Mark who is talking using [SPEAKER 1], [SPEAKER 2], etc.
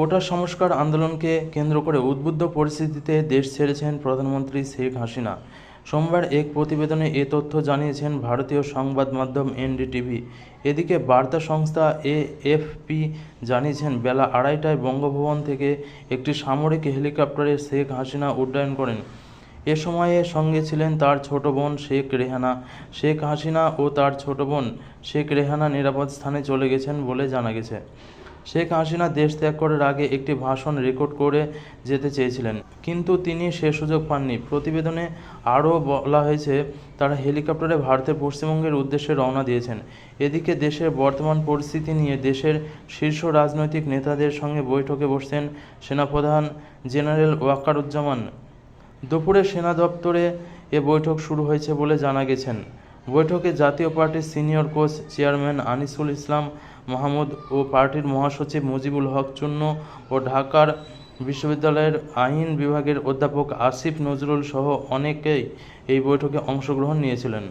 [SPEAKER 1] কোটা সংস্কার আন্দোলনকে কেন্দ্র করে উদ্বুদ্ধ পরিস্থিতিতে দেশ ছেড়েছেন প্রধানমন্ত্রী শেখ হাসিনা। সোমবার এক প্রতিবেদনে এ তথ্য জানিয়েছেন ভারতীয় সংবাদ মাধ্যম এনডিটিভি। এদিকে বার্তা সংস্থা এএফপি জানিয়েছেন, বেলা আড়াইটায় বঙ্গভবন থেকে একটি সামরিক হেলিকপ্টারে শেখ হাসিনা উড্ডয়ন করেন। এ সময়ে সঙ্গে ছিলেন তার ছোট বোন শেখ রেহানা। শেখ হাসিনা ও তার ছোট বোন শেখ রেহানা নিরাপদ স্থানে চলে গেছেন বলে জানা গেছে। শেখ হাসিনা দেশ ত্যাগ করার আগে একটি ভাষণ রেকর্ড করে যেতে চেয়েছিলেন। কিন্তু তিনি সে সুযোগ পাননি। প্রতিবেদনে আরও বলা হয়েছে, তারা হেলিকপ্টারে ভারতের পশ্চিমবঙ্গের উদ্দেশ্যে রওনা দিয়েছেন। এদিকে দেশের বর্তমান পরিস্থিতি নিয়ে দেশের শীর্ষ রাজনৈতিক নেতাদের সঙ্গে বৈঠকে বসছেন সেনাপ্রধান জেনারেল ওয়াকারুজ্জামান। দুপুরে সেনা দপ্তরে এ বৈঠক শুরু হয়েছে বলে জানা গেছেন। বৈঠকে জাতীয় পার্টির senior co-chairman Anisul Islam Mahmud ও পার্টির মহাসচিব মুজিবুল হক চুন্নু ও ঢাকার বিশ্ববিদ্যালয়ের আইন বিভাগের অধ্যাপক আসিফ নজরুল সহ অনেকেই এই বৈঠকে অংশগ্রহণ নিয়েছিলেন।